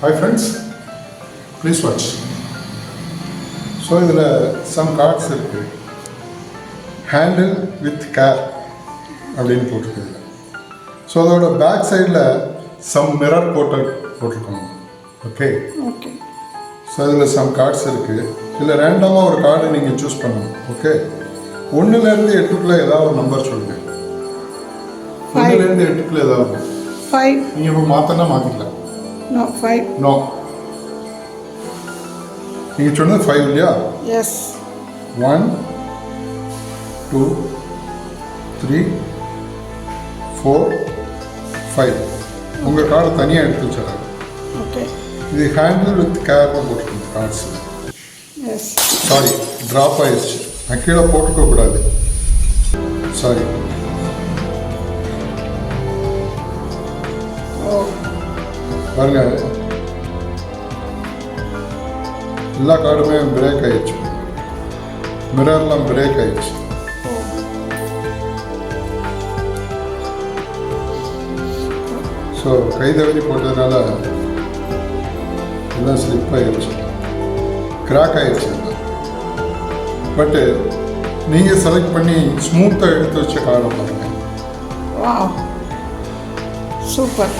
Hi friends please watch so இதில் some cards இருக்குது handle with care அப்படின்னு போட்டிருக்குது. ஸோ அதோட பேக் சைடில் சம் மிரர் போட்டு போட்டிருக்கோம் ஓகே ஓகே ஸோ இதில் சம் கார்ட்ஸ் இருக்குது இதில் ரேண்டமாக ஒரு கார்டு நீங்கள் சூஸ் பண்ணணும். ஓகே ஒன்றுலேருந்து எட்டுக்குள்ளே ஏதாவது ஒரு நம்பர் சொல்லுங்கள் ஒன்றுலேருந்து எட்டுக்குள்ளே ஏதாவது ஃபைவ் நீங்கள் இப்போ மாற்றினா மாற்றிக்கலாம் நோ ஃபைவ் நோ நீங்கள் சொன்னது ஃபைவ் இல்லையா? Yes one two three four five உங்கள் கார்டை தனியாக எடுத்து வச்சிடறாங்க ஓகே இது ஹேண்டில் வித் கேர்னு போட்டுருங்க கார்ட்ஸ் எஸ் சாரி ட்ராப் ஆயிடுச்சு நான் கீழே போட்டுக்க கூடாது. சாரி ஓ பாருங்க. எல்லா கார்டுமே பிரேக் ஆயிடுச்சு. மிரர்லாம் பிரேக் ஆயிடுச்சு. ஸோ கைதவறி போட்டதுனால எல்லாம் ஸ்லிப் ஆயிடுச்சு. கிராக் ஆயிடுச்சு பட்டு நீங்கள் செலக்ட் பண்ணி ஸ்மூத்தாக எடுத்து வச்ச கார்டை பாருங்கள் சூப்பர்